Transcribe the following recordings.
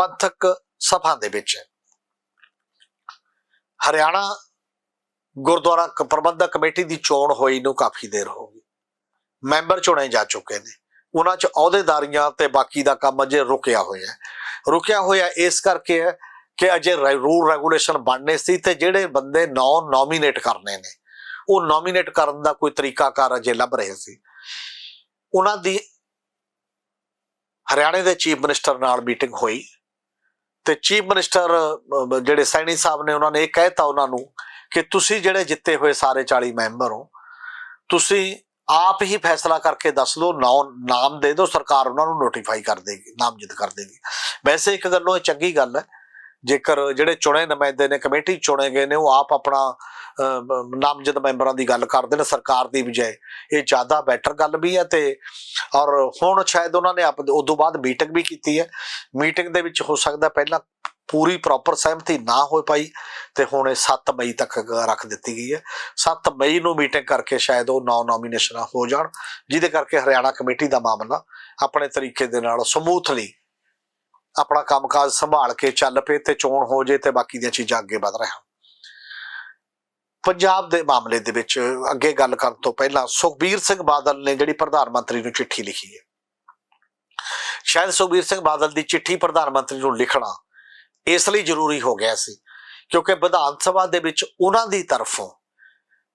ਪੰਥਕ ਸਭਾ ਦੇ ਵਿੱਚ ਹੈ। ਹਰਿਆਣਾ ਗੁਰਦੁਆਰਾ ਪ੍ਰਬੰਧਕ ਕਮੇਟੀ ਦੀ ਚੋਣ ਹੋਈ ਨੂੰ ਕਾਫੀ ਦੇਰ ਹੋ ਗਈ। ਮੈਂਬਰ ਚੁਣੇ ਜਾ ਚੁੱਕੇ ਨੇ। ਉਹਨਾਂ 'ਚ ਅਹੁਦੇਦਾਰੀਆਂ ਤੇ ਬਾਕੀ ਦਾ ਕੰਮ ਅਜੇ ਰੁਕਿਆ ਹੋਇਆ ਹੈ। ਰੁਕਿਆ ਹੋਇਆ ਇਸ ਕਰਕੇ ਹੈ ਕਿ ਅਜੇ ਰੂਲ ਰੈਗੂਲੇਸ਼ਨ ਬਣਨੇ ਸੀ ਤੇ ਜਿਹੜੇ ਬੰਦੇ ਨੌ ਨੋਮੀਨੇਟ ਕਰਨੇ ਨੇ, ਉਹ ਨੋਮੀਨੇਟ ਕਰਨ ਦਾ ਕੋਈ ਤਰੀਕਾਕਾਰ ਅਜੇ ਲੱਭ ਰਹੇ ਸੀ। ਉਹਨਾਂ ਦੀ ਹਰਿਆਣੇ ਦੇ ਚੀਫ ਮਿਨਿਸਟਰ ਨਾਲ ਮੀਟਿੰਗ ਹੋਈ। ਤੇ ਚੀਫ ਮਿਨਿਸਟਰ ਜਿਹੜੇ ਸੈਣੀ ਸਾਹਿਬ ਨੇ ਉਹਨਾਂ ਨੇ ਇਹ ਕਹਿਤਾ ਉਹਨਾਂ ਨੂੰ ਕਿ ਤੁਸੀਂ ਜਿਹੜੇ ਜਿੱਤੇ ਹੋਏ ਸਾਰੇ 40 ਮੈਂਬਰ ਹੋ, ਤੁਸੀਂ ਆਪ ਹੀ ਫੈਸਲਾ ਕਰਕੇ ਦੱਸ ਦਿਓ, ਨੌ- ਨਾਮ ਦੇ ਦਿਓ, ਸਰਕਾਰ ਉਹਨਾਂ ਨੂੰ ਨੋਟੀਫਾਈ ਕਰ ਦੇਗੀ, ਨਾਮਜ਼ਦ ਕਰ ਦੇਗੀ। ਵੈਸੇ ਇੱਕ ਗੱਲੋਂ ਇਹ ਚੰਗੀ ਗੱਲ ਹੈ ਜੇਕਰ ਜਿਹੜੇ ਚੁਣੇ ਨੁਮਾਇੰਦੇ ਨੇ, ਕਮੇਟੀ ਚੁਣੇ ਗਏ ਨੇ, ਉਹ ਆਪ ਆਪਣਾ ਨਾਮਜ਼ਦ ਮੈਂਬਰਾਂ ਦੀ ਗੱਲ ਕਰਦੇ ਨੇ, ਸਰਕਾਰ ਦੀ ਬਜਾਏ। ਇਹ ਜ਼ਿਆਦਾ ਬੈਟਰ ਗੱਲ ਵੀ ਹੈ ਤੇ, ਔਰ ਹੁਣ ਸ਼ਾਇਦ ਉਹਨਾਂ ਨੇ ਆਪ, ਉਦੋਂ ਬਾਅਦ ਮੀਟਿੰਗ ਵੀ ਕੀਤੀ ਹੈ। ਮੀਟਿੰਗ ਦੇ ਵਿੱਚ ਹੋ ਸਕਦਾ ਪਹਿਲਾਂ ਪੂਰੀ ਪ੍ਰੋਪਰ ਸਹਿਮਤੀ ਨਾ ਹੋ ਪਾਈ ਤੇ ਹੁਣ ਇਹ 7 ਮਈ ਤੱਕ ਰੱਖ ਦਿੱਤੀ ਗਈ ਹੈ। 7 ਮਈ ਨੂੰ ਮੀਟਿੰਗ ਕਰਕੇ ਸ਼ਾਇਦ ਉਹ ਨੌ ਨੋਮੀਨੇਸ਼ਨਾਂ ਹੋ ਜਾਣ, ਜਿਹਦੇ ਕਰਕੇ ਹਰਿਆਣਾ ਕਮੇਟੀ ਦਾ ਮਾਮਲਾ ਆਪਣੇ ਤਰੀਕੇ ਦੇ ਨਾਲ ਸਮੂਥਲੀ ਆਪਣਾ ਕੰਮਕਾਜ ਸੰਭਾਲ ਕੇ ਚੱਲ ਪਏ ਤੇ ਚੋਣ ਹੋ ਜੇ ਤੇ ਬਾਕੀ ਦੀਆਂ ਚੀਜ਼ਾਂ ਅੱਗੇ ਵਧ ਰਹਿਣ ਪੰਜਾਬ ਦੇ ਮਾਮਲੇ ਦੇ ਵਿੱਚ ਅੱਗੇ ਗੱਲ ਕਰਨ ਤੋਂ ਪਹਿਲਾਂ ਸੁਖਬੀਰ ਸਿੰਘ ਬਾਦਲ ਨੇ ਜਿਹੜੀ ਪ੍ਰਧਾਨ ਮੰਤਰੀ ਨੂੰ ਚਿੱਠੀ ਲਿਖੀ ਹੈ। ਸ਼ਾਇਦ ਸੁਖਬੀਰ ਸਿੰਘ ਬਾਦਲ ਦੀ ਚਿੱਠੀ ਪ੍ਰਧਾਨ ਮੰਤਰੀ ਨੂੰ ਲਿਖਣਾ ਇਸ ਲਈ ਜ਼ਰੂਰੀ ਹੋ ਗਿਆ ਸੀ ਕਿਉਂਕਿ ਵਿਧਾਨ ਸਭਾ ਦੇ ਵਿੱਚ ਉਹਨਾਂ ਦੀ ਤਰਫੋਂ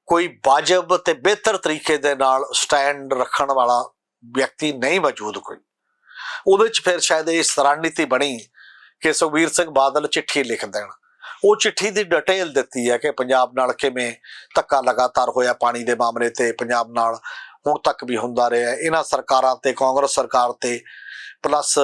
ਕੋਈ ਵਾਜਬ ਤੇ ਬਿਹਤਰ ਤਰੀਕੇ ਦੇ ਨਾਲ ਸਟੈਂਡ ਰੱਖਣ ਵਾਲਾ ਵਿਅਕਤੀ ਨਹੀਂ ਮੌਜੂਦ ਕੋਈ। ਉਹਦੇ ਚ ਫਿਰ ਸ਼ਾਇਦ ਇਸ ਰਣਨੀਤੀ ਬਣੀ ਕਿ ਸੁਖਬੀਰ ਸਿੰਘ ਬਾਦਲ ਚਿੱਠੀ ਲਿਖ ਦੇਣ। ਉਹ ਚਿੱਠੀ ਦੀ ਡਿਟੇਲ ਦਿੱਤੀ ਹੈ ਕਿ ਪੰਜਾਬ ਨਾਲ ਕਿਵੇਂ ਧੱਕਾ ਲਗਾਤਾਰ ਹੋਇਆ ਪਾਣੀ ਦੇ ਮਾਮਲੇ ਤੇ, ਪੰਜਾਬ ਨਾਲ ਹੁਣ ਤੱਕ ਵੀ ਹੁੰਦਾ ਰਿਹਾ। ਇਹਨਾਂ ਸਰਕਾਰਾਂ ਤੇ, ਕਾਂਗਰਸ ਸਰਕਾਰ ਤੇ plus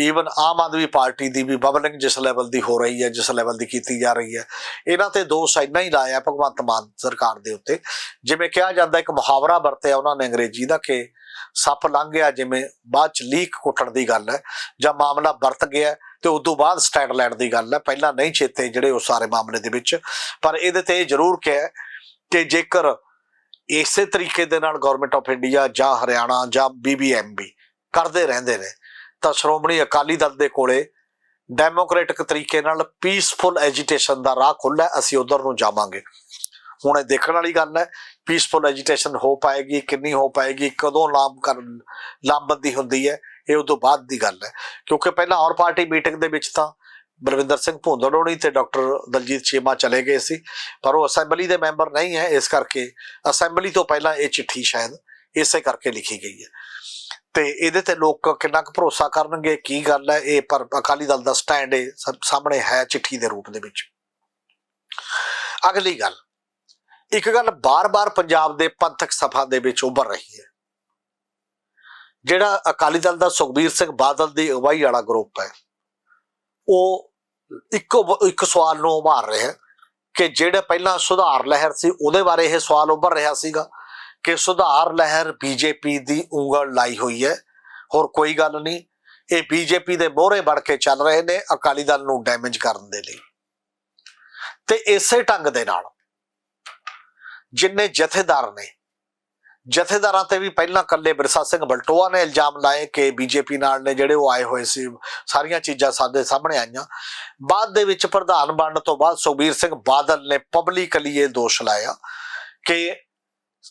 even Aam Aadmi party ਦੀ ਵੀ ਬਬਲਿੰਗ ਜਿਸ ਲੈਵਲ ਦੀ ਹੋ ਰਹੀ ਹੈ, ਜਿਸ ਲੈਵਲ ਦੀ ਕੀਤੀ ਜਾ ਰਹੀ ਹੈ। ਇਹਨਾਂ ਤੇ ਦੋਸ਼ ਇੰਨਾ ਹੀ ਲਾਇਆ ਭਗਵੰਤ ਮਾਨ ਸਰਕਾਰ ਦੇ ਉੱਤੇ, ਜਿਵੇਂ ਕਿਹਾ ਜਾਂਦਾ ਇੱਕ ਮੁਹਾਵਰਾ ਵਰਤਿਆ ਉਹਨਾਂ ਨੇ ਅੰਗਰੇਜ਼ੀ ਦਾ ਕਿ ਸੱਪ ਲੰਘ ਗਿਆ ਜਿਵੇਂ ਬਾਅਦ ਚ ਲੀਕ ਕੁੱਟਣ ਦੀ ਗੱਲ ਹੈ ਜਾਂ ਮਾਮਲਾ ਵਰਤ ਗਿਆ ਤੇ ਉਸ ਤੋਂ ਬਾਅਦ ਸਟੈਂਡ ਲੈਣ ਦੀ ਗੱਲ ਹੈ। ਪਹਿਲਾਂ ਨਹੀਂ ਚੇਤੇ ਜਿਹੜੇ ਉਹ ਸਾਰੇ ਮਾਮਲੇ ਦੇ ਵਿੱਚ, ਪਰ ਇਹਦੇ ਤੇ ਇਹ ਜ਼ਰੂਰ ਕਿਹਾ ਕਿ ਜੇਕਰ ਇਸੇ ਤਰੀਕੇ ਦੇ ਨਾਲ ਗਵਰਨਮੈਂਟ ਆਫ ਇੰਡੀਆ ਜਾਂ ਹਰਿਆਣਾ ਜਾਂ ਬੀਬੀਐਮਬੀ ਕਰਦੇ ਰਹਿੰਦੇ ਨੇ, ਤਾਂ ਸ਼੍ਰੋਮਣੀ ਅਕਾਲੀ ਦਲ ਦੇ ਕੋਲੇ ਡੈਮੋਕ੍ਰੈਟਿਕ ਤਰੀਕੇ ਨਾਲ ਪੀਸਫੁਲ ਐਜੀਟੇਸ਼ਨ ਦਾ ਰਾਹ ਖੁੱਲ੍ਹਾ ਅਸੀਂ ਉਧਰ ਨੂੰ ਜਾਵਾਂਗੇ। ਹੁਣ ਇਹ ਦੇਖਣ ਵਾਲੀ ਗੱਲ ਹੈ ਪੀਸਫੁਲ ਐਜੀਟੇਸ਼ਨ ਹੋ ਪਾਏਗੀ, ਕਿੰਨੀ ਹੋ ਪਾਏਗੀ, ਕਦੋਂ ਲਾਮ ਕਰਨ ਲਾਮਬੰਦੀ ਹੁੰਦੀ ਹੈ, ਇਹ ਉਦੋਂ ਬਾਅਦ ਦੀ ਗੱਲ ਹੈ। ਕਿਉਂਕਿ ਪਹਿਲਾਂ ਔਰ ਪਾਰਟੀ ਮੀਟਿੰਗ ਦੇ ਵਿੱਚ ਤਾਂ ਬਲਵਿੰਦਰ ਸਿੰਘ ਭੁੰਦੜ ਹੋਣੀ ਤੇ ਡਾਕਟਰ ਦਲਜੀਤ ਚੀਮਾ ਚਲੇ ਗਏ ਸੀ। ਪਰ ਉਹ ਅਸੈਂਬਲੀ ਦੇ ਮੈਂਬਰ ਨਹੀਂ ਹੈ, ਇਸ ਕਰਕੇ ਅਸੈਂਬਲੀ ਤੋਂ ਪਹਿਲਾਂ ਇਹ ਚਿੱਠੀ ਸ਼ਾਇਦ ਇਸੇ ਕਰਕੇ ਲਿਖੀ ਗਈ ਹੈ। ਤੇ ਇਹਦੇ ਤੇ ਲੋਕ ਕਿੰਨਾ ਕੁ ਭਰੋਸਾ ਕਰਨਗੇ, ਕੀ ਗੱਲ ਹੈ, ਇਹ ਪਰ ਅਕਾਲੀ ਦਲ ਦਾ ਸਟੈਂਡ ਇਹ ਸਾਹਮਣੇ ਹੈ ਚਿੱਠੀ ਦੇ ਰੂਪ ਦੇ ਵਿੱਚ। ਅਗਲੀ ਗੱਲ ਇੱਕ ਗੱਲ ਬਾਰ-ਬਾਰ ਪੰਜਾਬ ਦੇ ਪੰਥਕ ਸਫ਼ਾ ਦੇ ਵਿੱਚ ਉੱਭਰ ਰਹੀ ਹੈ। ਜਿਹੜਾ ਅਕਾਲੀ ਦਲ ਦਾ ਸੁਖਬੀਰ ਸਿੰਘ ਬਾਦਲ ਦੀ ਅਗਵਾਈ ਵਾਲਾ ਗਰੁੱਪ ਹੈ, ਉਹ ਇੱਕੋ ਇੱਕ ਸਵਾਲ ਨੂੰ ਉਭਾਰ ਰਿਹਾ ਹੈ ਕਿ ਜਿਹੜੇ ਪਹਿਲਾਂ ਸੁਧਾਰ ਲਹਿਰ ਸੀ, ਉਹਦੇ ਬਾਰੇ ਇਹ ਸਵਾਲ ਉੱਭਰ ਰਿਹਾ ਸੀਗਾ ਕਿ ਸੁਧਾਰ ਲਹਿਰ ਬੀਜੇਪੀ ਦੀ ਉਂਗਲ ਲਾਈ ਹੋਈ ਹੈ। ਹੋਰ ਕੋਈ ਗੱਲ ਨਹੀਂ, ਇਹ ਬੀਜੇਪੀ ਦੇ ਮੋਹਰੇ ਵੜ ਕੇ ਚੱਲ ਰਹੇ ਨੇ ਅਕਾਲੀ ਦਲ ਨੂੰ ਡੈਮੇਜ ਕਰਨ ਦੇ ਲਈ। ਤੇ ਇਸੇ ਢੰਗ ਦੇ ਨਾਲ ਜਿੰਨੇ ਜਥੇਦਾਰ ਨੇ। ਜਥੇਦਾਰਾਂ ਤੇ ਵੀ ਪਹਿਲਾਂ ਕੱਲੇ ਬਿਰਸਾ ਸਿੰਘ ਬਲਟੋਆ ਨੇ ਇਲਜ਼ਾਮ ਲਾਏ ਕਿ ਬੀਜੇਪੀ ਨਾਲ ਨੇ ਜਿਹੜੇ ਉਹ ਆਏ ਹੋਏ ਸੀ, ਸਾਰੀਆਂ ਚੀਜ਼ਾਂ ਸਾਡੇ ਸਾਹਮਣੇ ਆਈਆਂ। ਬਾਅਦ ਦੇ ਵਿੱਚ ਪ੍ਰਧਾਨ ਬਣਨ ਤੋਂ ਬਾਅਦ ਸੁਖਬੀਰ ਸਿੰਘ ਬਾਦਲ ਨੇ ਪਬਲਿਕਲੀ ਇਹ ਦੋਸ਼ ਲਾਇਆ ਕਿ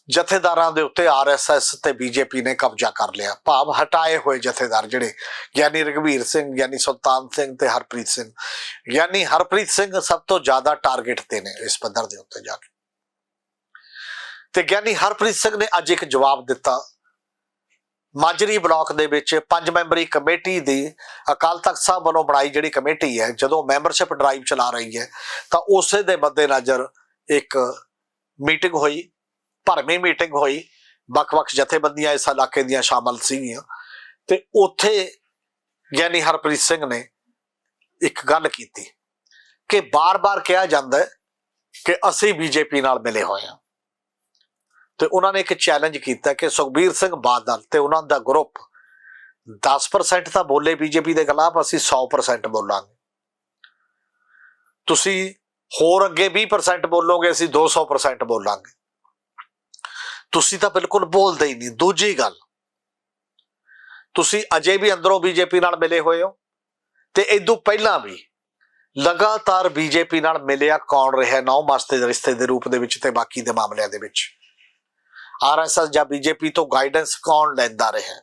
ਜਥੇਦਾਰਾਂ ਦੇ ਉੱਤੇ ਆਰਐਸਐਸ ਤੇ ਬੀਜੇਪੀ ਨੇ ਕਬਜ਼ਾ ਕਰ ਲਿਆ। ਭਾਵ ਹਟਾਏ ਹੋਏ ਜਥੇਦਾਰ ਜਿਹੜੇ, ਯਾਨੀ ਰਘਵੀਰ ਸਿੰਘ, ਯਾਨੀ ਸੁਲਤਾਨ ਸਿੰਘ ਤੇ ਹਰਪ੍ਰੀਤ ਸਿੰਘ। ਯਾਨੀ ਹਰਪ੍ਰੀਤ ਸਿੰਘ ਸਭ ਤੋਂ ਜ਼ਿਆਦਾ ਟਾਰਗੇਟ ਤੇ ਨੇ ਇਸ ਪੱਧਰ ਦੇ ਉੱਤੇ ਜਾ ਕੇ। ਤੇ ਗਿਆਨੀ ਹਰਪ੍ਰੀਤ ਸਿੰਘ ਨੇ ਅੱਜ ਇੱਕ ਜਵਾਬ ਦਿੱਤਾ। ਮਾਜਰੀ ਬਲਾਕ ਦੇ ਵਿੱਚ ਪੰਜ ਮੈਂਬਰੀ ਕਮੇਟੀ ਦੀ ਅਕਾਲ ਤਖਤ ਸਾਹਿਬ ਵੱਲੋਂ ਬਣਾਈ ਜਿਹੜੀ ਕਮੇਟੀ ਹੈ, ਜਦੋਂ ਮੈਂਬਰਸ਼ਿਪ ਡਰਾਈਵ ਚਲਾ ਰਹੀ ਹੈ, ਤਾਂ ਉਸੇ ਦੇ ਮੱਦੇਨਜ਼ਰ ਇੱਕ ਮੀਟਿੰਗ ਹੋਈ, ਭਰਵੀਂ ਮੀਟਿੰਗ ਹੋਈ। ਵੱਖ-ਵੱਖ ਜਥੇਬੰਦੀਆਂ ਇਸ ਇਲਾਕੇ ਦੀਆਂ ਸ਼ਾਮਲ ਸੀਗੀਆਂ। ਤੇ ਉੱਥੇ ਗਿਆਨੀ ਹਰਪ੍ਰੀਤ ਸਿੰਘ ਨੇ ਇੱਕ ਗੱਲ ਕੀਤੀ ਕਿ ਬਾਰ-ਬਾਰ ਕਿਹਾ ਜਾਂਦਾ ਹੈ ਕਿ ਅਸੀਂ ਬੀਜੇਪੀ ਨਾਲ ਮਿਲੇ ਹੋਏ ਹਾਂ। ਤੇ ਉਹਨਾਂ ਨੇ ਇੱਕ ਚੈਲੰਜ ਕੀਤਾ ਕਿ ਸੁਖਬੀਰ ਸਿੰਘ ਬਾਦਲ ਤੇ ਉਹਨਾਂ ਦਾ ਗਰੁੱਪ 10% ਤਾਂ ਬੋਲੇ ਬੀਜੇਪੀ ਦੇ ਖਿਲਾਫ, ਅਸੀਂ 100% ਬੋਲਾਂਗੇ। ਤੁਸੀਂ ਹੋਰ ਅੱਗੇ 20% ਬੋਲੋਗੇ, ਅਸੀਂ 200% ਬੋਲਾਂਗੇ। ਤੁਸੀਂ ਤਾਂ ਬਿਲਕੁਲ ਬੋਲਦੇ ਹੀ ਨਹੀਂ। ਦੂਜੀ ਗੱਲ, ਤੁਸੀਂ ਅਜੇ ਵੀ ਅੰਦਰੋਂ ਬੀਜੇਪੀ ਨਾਲ ਮਿਲੇ ਹੋਏ ਹੋ ਤੇ ਇਦੋਂ ਪਹਿਲਾਂ ਵੀ ਲਗਾਤਾਰ ਬੀਜੇਪੀ ਨਾਲ ਮਿਲਿਆ ਕੌਣ ਰਿਹਾ, ਨੌ ਮਾਸਤੇ ਦੇ ਰਿਸ਼ਤੇ ਦੇ ਰੂਪ ਦੇ ਵਿੱਚ ਤੇ ਬਾਕੀ ਦੇ ਮਾਮਲਿਆਂ ਦੇ ਵਿੱਚ? ਆਰਐਸਐਸ ਜਾਂ ਬੀਜੇਪੀ ਤੋਂ ਗਾਈਡੈਂਸ ਕੌਣ ਲੈਂਦਾ ਰਿਹਾ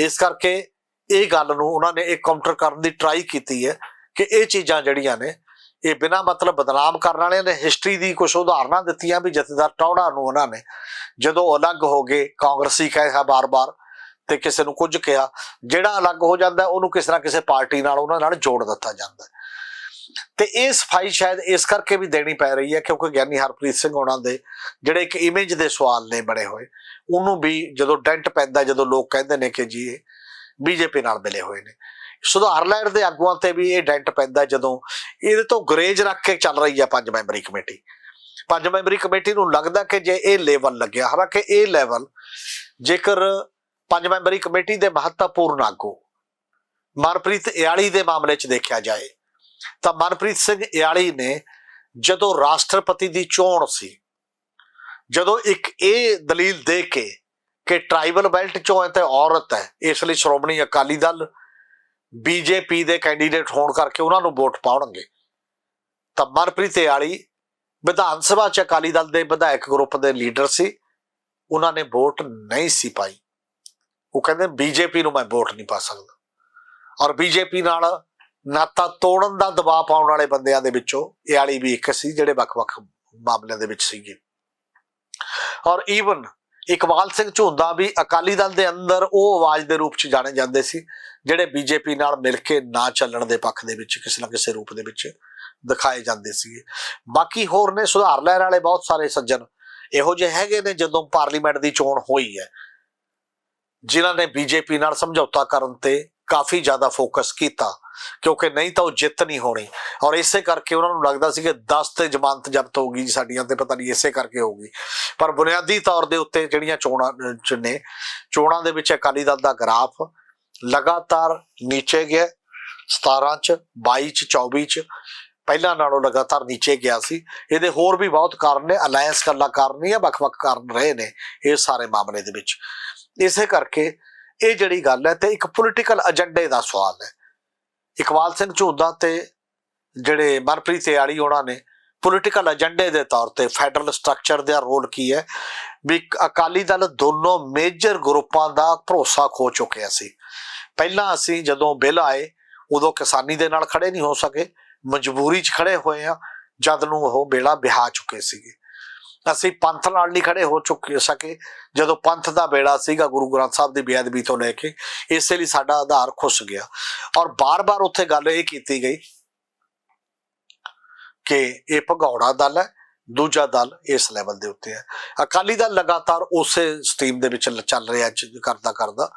ਇਸ ਕਰਕੇ ਇਹ ਗੱਲ ਨੂੰ ਉਹਨਾਂ ਨੇ ਇੱਕ ਕਾਊਂਟਰ ਕਰਨ ਦੀ ਟਰਾਈ ਕੀਤੀ ਹੈ ਕਿ ਇਹ ਚੀਜ਼ਾਂ ਜਿਹੜੀਆਂ ਨੇ, ਇਹ ਬਿਨਾਂ ਮਤਲਬ ਬਦਨਾਮ ਕਰਨ ਵਾਲਿਆਂ ਨੇ ਹਿਸਟਰੀ ਦੀ ਕੁਝ ਉਦਾਹਰਨਾਂ ਦਿੱਤੀਆਂ ਵੀ ਜਥੇਦਾਰ ਟੌੜਾ ਨੂੰ ਉਹਨਾਂ ਨੇ। ਜਦੋਂ ਅਲੱਗ ਹੋ ਗਏ, ਕਾਂਗਰਸੀ ਕਹਿਆ ਬਾਰ-ਬਾਰ ਤੇ ਕਿਸੇ ਨੂੰ ਕੁਝ ਕਿਹਾ, ਜਿਹੜਾ ਅਲੱਗ ਹੋ ਜਾਂਦਾ ਉਹਨੂੰ ਕਿਸੇ ਨਾ ਕਿਸੇ ਪਾਰਟੀ ਨਾਲ, ਉਹਨਾਂ ਨਾਲ ਜੋੜ ਦਿੱਤਾ ਜਾਂਦਾ ਤੇ ਇਹ ਸਫ਼ਾਈ ਸ਼ਾਇਦ ਇਸ ਕਰਕੇ ਵੀ ਦੇਣੀ ਪੈ ਰਹੀ ਹੈ ਕਿਉਂਕਿ ਗਿਆਨੀ ਹਰਪ੍ਰੀਤ ਸਿੰਘ ਉਹਨਾਂ ਦੇ ਜਿਹੜੇ ਇੱਕ ਇਮੇਜ ਦੇ ਸਵਾਲ ਨੇ ਬਣੇ ਹੋਏ, ਉਹਨੂੰ ਵੀ ਜਦੋਂ ਡੈਂਟ ਪੈਂਦਾ, ਜਦੋਂ ਲੋਕ ਕਹਿੰਦੇ ਨੇ ਕਿ ਜੀ ਇਹ ਬੀਜੇਪੀ ਨਾਲ ਮਿਲੇ ਹੋਏ ਨੇ। ਸੁਧਾਰ ਲਹਿਰ ਦੇ ਆਗੂਆਂ ਤੇ ਵੀ ਇਹ ਡੈਂਟ ਪੈਂਦਾ ਜਦੋਂ ਇਹਦੇ ਤੋਂ ਗਰੇਜ ਰੱਖ ਕੇ ਚੱਲ ਰਹੀ ਹੈ ਪੰਜ ਮੈਂਬਰੀ ਕਮੇਟੀ। ਪੰਜ ਮੈਂਬਰੀ ਕਮੇਟੀ ਨੂੰ ਲੱਗਦਾ ਕਿ ਜੇ ਇਹ ਲੈਵਲ ਲੱਗਿਆ, ਹਾਲਾਂਕਿ ਇਹ ਲੈਵਲ ਜੇਕਰ ਪੰਜ ਮੈਂਬਰੀ ਕਮੇਟੀ ਦੇ ਮਹੱਤਵਪੂਰਨ ਆਗੂ ਮਨਪ੍ਰੀਤ ਇਆਲੀ ਦੇ ਮਾਮਲੇ 'ਚ ਦੇਖਿਆ ਜਾਏ ਤਾਂ ਮਨਪ੍ਰੀਤ ਸਿੰਘ ਇਆਲੀ ਨੇ ਜਦੋਂ ਰਾਸ਼ਟਰਪਤੀ ਦੀ ਚੋਣ ਸੀ, ਜਦੋਂ ਇੱਕ ਇਹ ਦਲੀਲ ਦੇ ਕੇ ਕਿ ਟ੍ਰਾਈਬਲ ਬੈਲਟ ਚੋਂ ਹੈ ਤੇ ਔਰਤ ਹੈ, ਇਸ ਲਈ ਸ਼੍ਰੋਮਣੀ ਅਕਾਲੀ ਦਲ, ਬੀਜੇਪੀ ਦੇ ਕੈਂਡੀਡੇਟ ਹੋਣ ਕਰਕੇ ਉਹਨਾਂ ਨੂੰ ਵੋਟ ਪਾਉਣਗੇ। ਤਾਂ ਮਨਪ੍ਰੀਤ ਇਆਲੀ ਵਿਧਾਨ ਸਭਾ ਚ ਅਕਾਲੀ ਦਲ ਦੇ ਵਿਧਾਇਕ ਗਰੁੱਪ ਦੇ ਲੀਡਰ ਸੀ, ਉਹਨਾਂ ਨੇ ਵੋਟ ਨਹੀਂ ਸੀ ਪਾਈ। ਉਹ ਕਹਿੰਦੇ, ਬੀਜੇਪੀ ਨੂੰ ਮੈਂ ਵੋਟ ਨਹੀਂ ਪਾ ਸਕਦਾ। ਔਰ ਬੀਜੇਪੀ ਨਾਲ ਨਾਤਾ ਤੋੜਨ ਦਾ ਦਬਾਅ ਪਾਉਣ ਵਾਲੇ ਬੰਦਿਆਂ ਦੇ ਵਿੱਚੋਂ ਇਹ ਵਾਲੀ ਵੀ ਇੱਕ ਸੀ ਜਿਹੜੇ ਵੱਖ-ਵੱਖ ਮਾਮਲਿਆਂ ਦੇ ਵਿੱਚ ਸੀਗੇ। ਔਰ ਈਵਨ ਇਕਬਾਲ ਸਿੰਘ ਝੁੰਦਾ ਵੀ ਅਕਾਲੀ ਦਲ ਦੇ ਅੰਦਰ ਉਹ ਆਵਾਜ਼ ਦੇ ਰੂਪ ਚ ਜਾਣੇ ਜਾਂਦੇ ਸੀ, ਜਿਹੜੇ ਬੀਜੇਪੀ ਨਾਲ ਮਿਲ ਕੇ ਨਾ ਚੱਲਣ ਦੇ ਪੱਖ ਦੇ ਵਿੱਚ, ਕਿਸੇ ਨਾ ਕਿਸੇ ਰੂਪ ਦੇ ਵਿੱਚ ਦਿਖਾਏ ਜਾਂਦੇ ਸੀਗੇ। ਬਾਕੀ ਹੋਰ ਨੇ ਸੁਧਾਰ ਲੈਣ ਵਾਲੇ ਬਹੁਤ ਸਾਰੇ ਸੱਜਣ ਇਹੋ ਜਿਹੇ ਹੈਗੇ ਨੇ ਜਦੋਂ ਪਾਰਲੀਮੈਂਟ ਦੀ ਚੋਣ ਹੋਈ ਹੈ, ਜਿਨ੍ਹਾਂ ਨੇ ਬੀਜੇਪੀ ਨਾਲ ਸਮਝੌਤਾ ਕਰਨ ਤੇ ਕਾਫੀ ਜ਼ਿਆਦਾ ਫੋਕਸ ਕੀਤਾ। ਕਿਉਂਕਿ ਨਹੀਂ ਤਾਂ ਉਹ ਜਿੱਤ ਨਹੀਂ ਹੋਣੀ। ਔਰ ਇਸੇ ਕਰਕੇ ਉਹਨਾਂ ਨੂੰ ਲੱਗਦਾ ਸੀ ਕਿ 10 ਤੇ ਜ਼ਮਾਨਤ ਜ਼ਬਤ ਹੋਊਗੀ ਜੀ ਸਾਡੀਆਂ ਤੇ, ਪਤਾ ਨਹੀਂ ਇਸੇ ਕਰਕੇ ਹੋਊਗੀ ਪਰ ਬੁਨਿਆਦੀ ਤੌਰ ਦੇ ਉੱਤੇ ਜਿਹੜੀਆਂ ਚੋਣਾਂ ਚ ਨੇ, ਚੋਣਾਂ ਦੇ ਵਿੱਚ ਅਕਾਲੀ ਦਲ ਦਾ ਗ੍ਰਾਫ ਲਗਾਤਾਰ ਨੀਚੇ ਗਿਆ 17 ਚ 22 ਚ 24 ਚ, ਪਹਿਲਾਂ ਨਾਲੋਂ ਲਗਾਤਾਰ ਨੀਚੇ ਗਿਆ ਸੀ। ਇਹਦੇ ਹੋਰ ਵੀ ਬਹੁਤ ਕਾਰਨ ਨੇ ਅਲਾਈਅੰਸ ਕੱਲਾ ਕਾਰਨ ਨਹੀਂ ਹੈ ਵੱਖ-ਵੱਖ ਕਾਰਨ ਰਹੇ ਨੇ ਇਹ ਸਾਰੇ ਮਾਮਲੇ ਦੇ ਵਿੱਚ। ਇਸੇ ਕਰਕੇ ਇਹ ਜਿਹੜੀ ਗੱਲ ਹੈ ਤੇ ਇੱਕ ਪੋਲੀਟੀਕਲ ਏਜੰਡੇ ਦਾ ਸਵਾਲ ਹੈ। ਇਕਬਾਲ ਸਿੰਘ ਝੂਦਾ ਤੇ ਜਿਹੜੇ ਮਨਪ੍ਰੀਤ ਇਆਲੀ ਉਹਨਾਂ ਨੇ ਪੋਲੀਟੀਕਲ ਏਜੰਡੇ ਦੇ ਤੌਰ ਤੇ ਫੈਡਰਲ ਸਟਰਕਚਰ ਦਾ ਰੋਲ ਕੀ ਹੈ? ਵੀ ਅਕਾਲੀ ਦਲ ਦੋਨੋਂ ਮੇਜਰ ਗਰੁੱਪਾਂ ਦਾ ਭਰੋਸਾ ਖੋ ਚੁੱਕਿਆ ਸੀ। ਪਹਿਲਾਂ ਅਸੀਂ ਜਦੋਂ ਬਿੱਲ ਆਏ, ਉਦੋਂ ਕਿਸਾਨੀ ਦੇ ਨਾਲ ਖੜੇ ਨਹੀਂ ਹੋ ਸਕੇ, ਮਜਬੂਰੀ 'ਚ ਖੜੇ ਹੋਏ ਆ ਜਦ ਨੂੰ ਉਹ ਬੇੜਾ ਵਿਹਾ ਚੁੱਕੇ ਸੀਗੇ। ਅਸੀਂ ਪੰਥ ਨਾਲ ਨਹੀਂ ਖੜੇ ਹੋ ਚੁੱਕੇ ਸਕੇ। ਜਦੋਂ ਪੰਥ ਦਾ ਬੇੜਾ ਸੀਗਾ, ਗੁਰੂ ਗ੍ਰੰਥ ਸਾਹਿਬ ਦੀ ਬੇਅਦਬੀ ਤੋਂ ਲੈ ਕੇ ਇਸੇ ਲਈ ਸਾਡਾ ਆਧਾਰ ਖੁੱਸ ਗਿਆ। ਔਰ ਬਾਰ-ਬਾਰ ਉੱਥੇ ਗੱਲ ਇਹ ਕੀਤੀ ਗਈ ਕਿ ਇਹ ਭਗੌੜਾ ਦਲ ਹੈ, ਦੂਜਾ ਦਲ ਇਸ ਲੈਵਲ ਦੇ ਉੱਤੇ ਹੈ। ਅਕਾਲੀ ਦਲ ਲਗਾਤਾਰ ਉਸੇ ਸਟ੍ਰੀਮ ਦੇ ਵਿੱਚ ਚੱਲ ਰਿਹਾ ਕਰਦਾ ਕਰਦਾ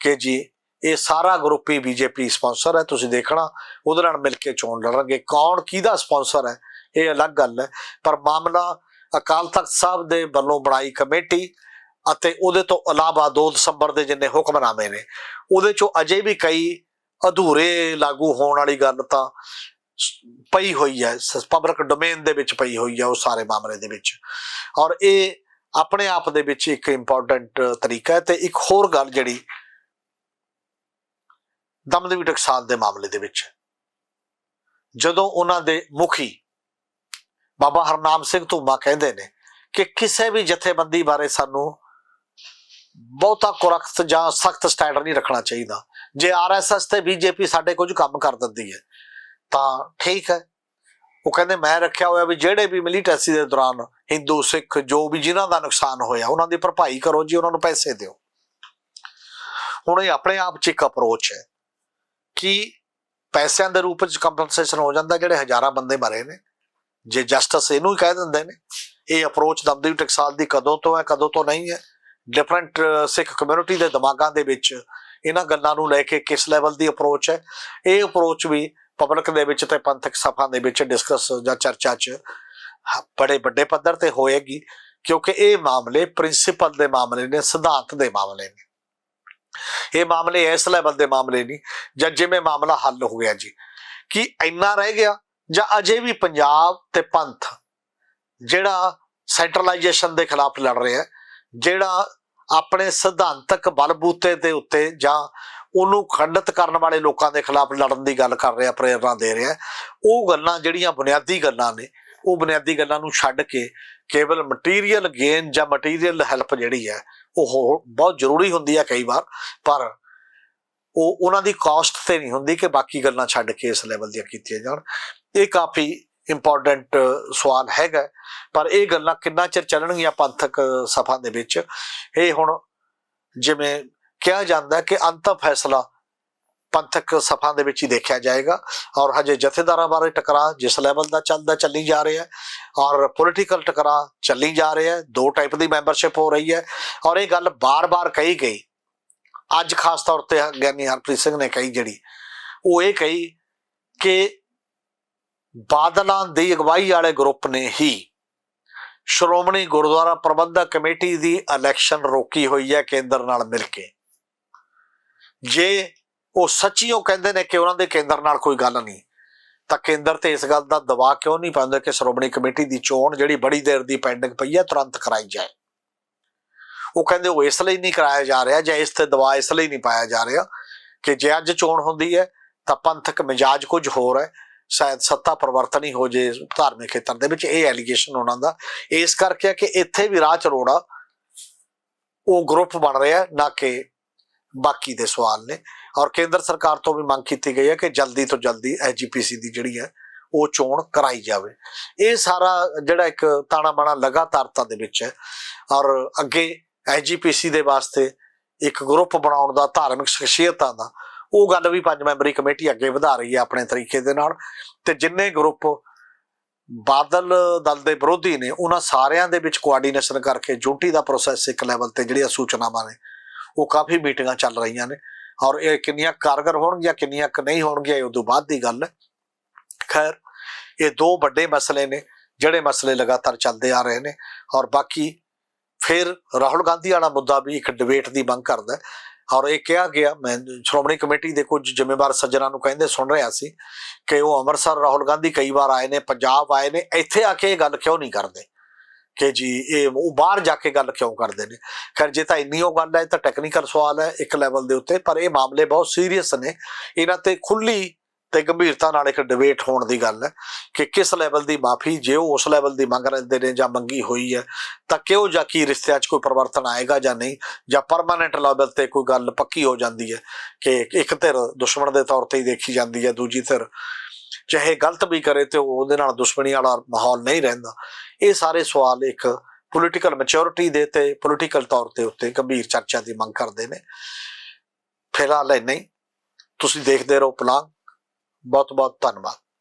ਕਿ ਜੀ ਇਹ ਸਾਰਾ ਗਰੁੱਪ ਹੀ ਬੀਜੇਪੀ ਸਪਾਂਸਰ ਹੈ, ਤੁਸੀਂ ਦੇਖਣਾ, ਉਹਦੇ ਨਾਲ ਮਿਲ ਕੇ ਚੋਣ ਲੜਨਗੇ। ਕੌਣ ਕਿਹਦਾ ਸਪਾਂਸਰ ਹੈ, ਇਹ ਅਲੱਗ ਗੱਲ ਹੈ। ਪਰ ਮਾਮਲਾ ਅਕਾਲ ਤਖਤ ਸਾਹਿਬ ਦੇ ਵੱਲੋਂ ਬਣਾਈ ਕਮੇਟੀ ਅਤੇ ਉਹਦੇ ਤੋਂ ਇਲਾਵਾ 2 ਦਸੰਬਰ ਦੇ ਜਿੰਨੇ ਹੁਕਮਨਾਮੇ ਨੇ, ਉਹਦੇ ਚੋਂ ਅਜੇ ਵੀ ਕਈ ਅਧੂਰੇ ਲਾਗੂ ਹੋਣ ਵਾਲੀ ਗੱਲ ਤਾਂ ਪਈ ਹੋਈ ਹੈ ਪਬਲਿਕ ਡੋਮੇਨ ਦੇ ਵਿੱਚ ਪਈ ਹੋਈ ਹੈ ਉਹ ਸਾਰੇ ਮਾਮਲੇ ਦੇ ਵਿੱਚ। ਔਰ ਇਹ ਆਪਣੇ ਆਪ ਦੇ ਵਿੱਚ ਇੱਕ ਇੰਪੋਰਟੈਂਟ ਤਰੀਕਾ ਹੈ ਤੇ ਇੱਕ ਹੋਰ ਗੱਲ ਜਿਹੜੀ ਦਮਦਮੀ ਟਕਸਾਲ ਦੇ ਮਾਮਲੇ ਦੇ ਵਿੱਚ ਜਦੋਂ ਉਹਨਾਂ ਦੇ ਮੁਖੀ ਬਾਬਾ ਹਰਨਾਮ ਸਿੰਘ ਧੂਮਾ ਕਹਿੰਦੇ ਨੇ ਕਿ ਕਿਸੇ ਵੀ ਜਥੇਬੰਦੀ ਬਾਰੇ ਸਾਨੂੰ ਬਹੁਤਾ ਕੁਰਖਤ ਜਾਂ ਸਖਤ ਸਟੈਂਡਰਡ ਨਹੀਂ ਰੱਖਣਾ ਚਾਹੀਦਾ। ਜੇ ਆਰਐਸਐਸ ਤੇ ਬੀਜੇਪੀ ਸਾਡੇ ਕੁਝ ਕੰਮ ਕਰ ਦਿੰਦੀ ਹੈ, ਤਾਂ ਠੀਕ ਹੈ। ਉਹ ਕਹਿੰਦੇ, ਮੈਂ ਰੱਖਿਆ ਹੋਇਆ ਵੀ ਜਿਹੜੇ ਵੀ ਮਿਲੀਟੈਂਸੀ ਦੇ ਦੌਰਾਨ ਹਿੰਦੂ, ਸਿੱਖ ਜੋ ਵੀ ਜਿਨ੍ਹਾਂ ਦਾ ਨੁਕਸਾਨ ਹੋਇਆ, ਉਹਨਾਂ ਦੀ ਭਰਪਾਈ ਕਰੋ ਜੀ, ਉਹਨਾਂ ਨੂੰ ਪੈਸੇ ਦਿਓ। ਹੁਣ ਇਹ ਆਪਣੇ ਆਪ ਚ ਇੱਕ ਅਪਰੋਚ ਹੈ ਕਿ ਪੈਸਿਆਂ ਦੇ ਰੂਪ 'ਚ ਕੰਪਨਸੇਸ਼ਨ ਹੋ ਜਾਂਦਾ, ਜਿਹੜੇ ਹਜ਼ਾਰਾਂ ਬੰਦੇ ਮਰੇ ਨੇ। ਜੇ ਜਸਟਿਸ ਇਹਨੂੰ ਹੀ ਕਹਿ ਦਿੰਦੇ ਨੇ, ਇਹ ਅਪਰੋਚ ਦਮਦਮੀ ਟਕਸਾਲ ਦੀ ਕਦੋਂ ਤੋਂ ਹੈ, ਕਦੋਂ ਤੋਂ ਨਹੀਂ ਹੈ। ਡਿਫਰੈਂਟ ਸਿੱਖ ਕਮਿਊਨਿਟੀ ਦੇ ਦਿਮਾਗਾਂ ਦੇ ਵਿੱਚ ਇਹਨਾਂ ਗੱਲਾਂ ਨੂੰ ਲੈ ਕੇ ਕਿਸ ਲੈਵਲ ਦੀ ਅਪਰੋਚ ਹੈ। ਇਹ ਅਪਰੋਚ ਵੀ ਪਬਲਿਕ ਦੇ ਵਿੱਚ ਤੇ ਪੰਥਕ ਸਭਾ ਦੇ ਵਿੱਚ ਡਿਸਕਸ ਜਾਂ ਚਰਚਾ 'ਚ ਬੜੇ ਵੱਡੇ ਪੱਧਰ ਤੇ ਹੋਏਗੀ, ਕਿਉਂਕਿ ਇਹ ਮਾਮਲੇ ਪ੍ਰਿੰਸੀਪਲ ਦੇ ਮਾਮਲੇ ਨੇ, ਸਿਧਾਂਤ ਦੇ ਮਾਮਲੇ ਨੇ। ਇਹ ਮਾਮਲੇ ਇਸ ਲੈਵਲ ਦੇ ਮਾਮਲੇ ਨਹੀਂ, ਜਾਂ ਜਿਵੇਂ ਮਾਮਲਾ ਹੱਲ ਹੋ ਗਿਆ ਜੀ, ਕਿ ਇੰਨਾ ਰਹਿ ਗਿਆ ਜਾਂ ਅਜੇ ਵੀ ਪੰਜਾਬ ਤੇ ਪੰਥ ਜਿਹੜਾ ਸੈਂਟਰਲਾਈਜੇਸ਼ਨ ਦੇ ਖਿਲਾਫ ਲੜ ਰਿਹਾ ਹੈ ਜਿਹੜਾ ਆਪਣੇ ਸਿਧਾਂਤਕ ਬਲਬੂਤੇ ਦੇ ਉੱਤੇ ਜਾਂ ਉਹਨੂੰ ਖੰਡਿਤ ਕਰਨ ਵਾਲੇ ਲੋਕਾਂ ਦੇ ਖਿਲਾਫ ਲੜਨ ਦੀ ਗੱਲ ਕਰ ਰਿਹਾ ਪ੍ਰੇਰਣਾ ਦੇ ਰਿਹਾ, ਉਹ ਗੱਲਾਂ ਜਿਹੜੀਆਂ ਬੁਨਿਆਦੀ ਗੱਲਾਂ ਨੇ, ਉਹ ਬੁਨਿਆਦੀ ਗੱਲਾਂ ਨੂੰ ਛੱਡ ਕੇ ਕੇਵਲ ਮਟੀਰੀਅਲ ਗੇਨ ਜਾਂ ਮਟੀਰੀਅਲ ਹੈਲਪ ਜਿਹੜੀ ਹੈ, ਉਹ ਹੋ- ਬਹੁਤ ਜ਼ਰੂਰੀ ਹੁੰਦੀ ਹੈ ਕਈ ਵਾਰ, ਪਰ ਉਹ ਉਹਨਾਂ ਦੀ ਕਾਸਟ ਤੇ ਨਹੀਂ ਹੁੰਦੀ ਕਿ ਬਾਕੀ ਗੱਲਾਂ ਛੱਡ ਕੇ ਇਸ ਲੈਵਲ ਦੀਆਂ ਕੀਤੀਆਂ ਜਾਣ। ਇਹ ਕਾਫੀ ਇੰਪੋਰਟੈਂਟ ਸਵਾਲ ਹੈਗਾ। ਪਰ ਇਹ ਗੱਲਾਂ ਕਿੰਨਾ ਚਿਰ ਚੱਲਣਗੀਆਂ ਪੰਥਕ ਸਭਾ ਦੇ ਵਿੱਚ? ਇਹ ਹੁਣ ਜਿਵੇਂ ਕਿਹਾ ਜਾਂਦਾ ਕਿ ਅੰਤਮ ਫੈਸਲਾ ਪੰਥਕ ਸਭਾ ਦੇ ਵਿੱਚ ਹੀ ਦੇਖਿਆ ਜਾਏਗਾ। ਔਰ ਹਜੇ ਜਥੇਦਾਰਾਂ ਬਾਰੇ ਟਕਰਾਅ ਜਿਸ ਲੈਵਲ ਦਾ ਚੱਲਦਾ, ਚੱਲੀ ਜਾ ਰਿਹਾ ਹੈ। ਔਰ ਪੋਲੀਟੀਕਲ ਟਕਰਾਅ ਚੱਲੀ ਜਾ ਰਿਹਾ ਹੈ। ਦੋ ਟਾਈਪ ਦੀ ਮੈਂਬਰਸ਼ਿਪ ਹੋ ਰਹੀ ਹੈ। ਔਰ ਇਹ ਗੱਲ ਬਾਰ-ਬਾਰ ਕਹੀ ਗਈ। ਅੱਜ ਖਾਸ ਤੌਰ ਤੇ ਗਿਆਨੀ ਹਰਪ੍ਰੀਤ ਸਿੰਘ ਨੇ ਕਹੀ ਜਿਹੜੀ, ਉਹ ਇਹ ਕਹੀ ਕਿ ਬਾਦਲਾਂ ਦੀ ਅਗਵਾਈ ਵਾਲੇ ਗਰੁੱਪ ਨੇ ਹੀ ਸ਼੍ਰੋਮਣੀ ਗੁਰਦੁਆਰਾ ਪ੍ਰਬੰਧਕ ਕਮੇਟੀ ਦੀ ਇਲੈਕਸ਼ਨ ਰੋਕੀ ਹੋਈ ਹੈ ਕੇਂਦਰ ਨਾਲ ਮਿਲ ਕੇ। ਜੇ ਉਹ ਸੱਚੀਓ ਕਹਿੰਦੇ ਨੇ ਕਿ ਉਹਨਾਂ ਦੇ ਕੇਂਦਰ ਨਾਲ ਕੋਈ ਗੱਲ ਨਹੀਂ, ਤਾਂ ਕੇਂਦਰ ਤੇ ਇਸ ਗੱਲ ਦਾ ਦਬਾਅ ਕਿਉਂ ਨਹੀਂ ਪਾਉਂਦੇ ਕਿ ਸ਼੍ਰੋਮਣੀ ਕਮੇਟੀ ਦੀ ਚੋਣ ਜਿਹੜੀ ਬੜੀ ਦੇਰ ਦੀ ਪੈਂਡਿੰਗ ਪਈ ਹੈ, ਤੁਰੰਤ ਕਰਾਈ ਜਾਏ? ਉਹ ਕਹਿੰਦੇ ਉਹ ਇਸ ਲਈ ਨਹੀਂ ਕਰਾਇਆ ਜਾ ਰਿਹਾ ਜਾਂ ਇਸ ਤੇ ਦਬਾਅ ਇਸ ਲਈ ਨਹੀਂ ਪਾਇਆ ਜਾ ਰਿਹਾ ਕਿ ਜੇ ਅੱਜ ਚੋਣ ਹੁੰਦੀ ਹੈ ਤਾਂ ਪੰਥਕ ਮਿਜਾਜ ਕੁਝ ਹੋਰ ਹੈ। ਸ਼ਾਇਦ ਸੱਤਾ ਪਰਿਵਰਤਨ ਹੀ ਹੋ ਜੇ ਧਾਰਮਿਕ ਖੇਤਰ ਦੇ ਵਿੱਚ, ਇਹ ਐਲੀਗੇਸ਼ਨ ਉਹਨਾਂ ਦਾ। ਇਸ ਕਰਕੇ ਕਿ ਇੱਥੇ ਵੀ ਰਾਹ ਚ ਰੋੜਾ, ਉਹ ਗਰੁੱਪ ਬਣ ਰਿਹਾ ਨਾ ਕਿ ਬਾਕੀ ਦੇ ਸਵਾਲ ਨੇ। ਔਰ ਕੇਂਦਰ ਸਰਕਾਰ ਤੋਂ ਵੀ ਮੰਗ ਕੀਤੀ ਗਈ ਹੈ ਕਿ ਜਲਦੀ ਤੋਂ ਜਲਦੀ ਐਜੀਪੀਸੀ ਦੀ ਜਿਹੜੀ ਹੈ, ਉਹ ਚੋਣ ਕਰਾਈ ਜਾਵੇ। ਇਹ ਸਾਰਾ ਜਿਹੜਾ ਇੱਕ ਤਾਣਾ ਬਾਣਾ ਲਗਾਤਾਰਤਾ ਦੇ ਵਿੱਚ ਹੈ, ਔਰ ਅੱਗੇ ਐਜੀਪੀਸੀ ਦੇ ਵਾਸਤੇ ਇੱਕ ਗਰੁੱਪ ਬਣਾਉਣ ਦਾ, ਧਾਰਮਿਕ ਸ਼ਖਸੀਅਤਾਂ ਦਾ ਉਹ ਗੱਲ ਵੀ ਪੰਜ ਮੈਂਬਰੀ ਕਮੇਟੀ ਅੱਗੇ ਵਧਾ ਰਹੀ ਹੈ ਆਪਣੇ ਤਰੀਕੇ ਦੇ ਨਾਲ। ਤੇ ਜਿੰਨੇ ਗਰੁੱਪ ਬਾਦਲ ਦਲ ਦੇ ਵਿਰੋਧੀ ਨੇ, ਉਹਨਾਂ ਸਾਰਿਆਂ ਦੇ ਵਿੱਚ ਕੋਆਰਡੀਨੇਸ਼ਨ ਕਰਕੇ ਜੁੰਟੀ ਦਾ ਪ੍ਰੋਸੈਸ ਇੱਕ ਲੈਵਲ ਤੇ ਜਿਹੜੀਆਂ ਸੂਚਨਾਵਾਂ ਨੇ, ਉਹ ਕਾਫੀ ਮੀਟਿੰਗਾਂ ਚੱਲ ਰਹੀਆਂ ਨੇ। ਔਰ ਇਹ ਕਿੰਨੀਆਂ ਕਾਰਗਰ ਹੋਣਗੀਆਂ, ਕਿੰਨੀਆਂ ਕੁ ਨਹੀਂ ਹੋਣਗੀਆਂ, ਇਹ ਉਦੋਂ ਬਾਅਦ ਦੀ ਗੱਲ ਹੈ। ਖੈਰ, ਇਹ ਦੋ ਵੱਡੇ ਮਸਲੇ ਨੇ, ਜਿਹੜੇ ਮਸਲੇ ਲਗਾਤਾਰ ਚੱਲਦੇ ਆ ਰਹੇ ਨੇ। ਔਰ ਬਾਕੀ ਫਿਰ ਰਾਹੁਲ ਗਾਂਧੀ ਵਾਲਾ ਮੁੱਦਾ ਵੀ ਇੱਕ ਡਿਬੇਟ ਦੀ ਮੰਗ ਕਰਦਾ ਔਰ ਇਹ ਕਿਹਾ ਗਿਆ, ਮੈਂ ਸ਼੍ਰੋਮਣੀ ਕਮੇਟੀ ਦੇ ਕੁਝ ਜ਼ਿੰਮੇਵਾਰ ਸੱਜਣਾ ਨੂੰ ਕਹਿੰਦੇ ਸੁਣ ਰਿਹਾ ਸੀ ਕਿ ਉਹ ਅੰਮ੍ਰਿਤਸਰ ਰਾਹੁਲ ਗਾਂਧੀ ਕਈ ਵਾਰ ਆਏ ਨੇ, ਪੰਜਾਬ ਆਏ ਨੇ, ਇੱਥੇ ਆ ਕੇ ਇਹ ਗੱਲ ਕਿਉਂ ਨਹੀਂ ਕਰਦੇ? ਕਿ ਜੀ, ਇਹ ਉਹ ਬਾਹਰ ਜਾ ਕੇ ਗੱਲ ਕਿਉਂ ਕਰਦੇ ਨੇ? ਖੈਰ, ਜੇ ਤਾਂ ਇੰਨੀ ਉਹ ਗੱਲ ਹੈ ਤਾਂ ਟੈਕਨੀਕਲ ਸਵਾਲ ਹੈ ਇੱਕ ਲੈਵਲ ਦੇ ਉੱਤੇ, ਪਰ ਇਹ ਮਾਮਲੇ ਬਹੁਤ ਸੀਰੀਅਸ ਨੇ। ਇਹਨਾਂ ਤੇ ਖੁੱਲੀ ਤੇ ਗੰਭੀਰਤਾ ਨਾਲ ਇੱਕ ਡਿਬੇਟ ਹੋਣ ਦੀ ਗੱਲ ਹੈ ਕਿ ਕਿਸ ਲੈਵਲ ਦੀ ਮਾਫੀ, ਜੇ ਉਹ ਉਸ ਲੈਵਲ ਦੀ ਮੰਗ ਰਹਿੰਦੇ ਨੇ ਜਾਂ ਮੰਗੀ ਹੋਈ ਹੈ, ਤਾਂ ਕਿਉਂ ਜਾਂ ਕੀ ਰਿਸ਼ਤਿਆਂ 'ਚ ਕੋਈ ਪਰਿਵਰਤਨ ਆਏਗਾ ਜਾਂ ਨਹੀਂ? ਜਾਂ ਪਰਮਾਨੈਂਟ ਲੈਵਲ ਤੇ ਕੋਈ ਗੱਲ ਪੱਕੀ ਹੋ ਜਾਂਦੀ ਹੈ ਕਿ ਇੱਕ ਧਿਰ ਦੁਸ਼ਮਣ ਦੇ ਤੌਰ ਤੇ ਹੀ ਦੇਖੀ ਜਾਂਦੀ ਹੈ, ਦੂਜੀ ਧਿਰ ਚਾਹੇ ਗਲਤ ਵੀ ਕਰੇ ਤੇ ਉਹਦੇ ਨਾਲ ਦੁਸ਼ਮਣੀ ਵਾਲਾ ਮਾਹੌਲ ਨਹੀਂ ਰਹਿੰਦਾ। ਇਹ ਸਾਰੇ ਸਵਾਲ ਇੱਕ ਪੋਲੀਟੀਕਲ ਮੈਚੁਰਿਟੀ ਦੇ ਤੇ ਪੋਲੀਟੀਕਲ ਤੌਰ ਤੇ ਉੱਤੇ ਗੰਭੀਰ ਚਰਚਾ ਦੀ ਮੰਗ ਕਰਦੇ ਨੇ। ਫਿਲਹਾਲ ਇੰਨਾ ਤੁਸੀਂ ਦੇਖਦੇ ਰਹੋ ਪਲਾਂਗ ਬਹੁਤ ਬਹੁਤ ਧੰਨਵਾਦ।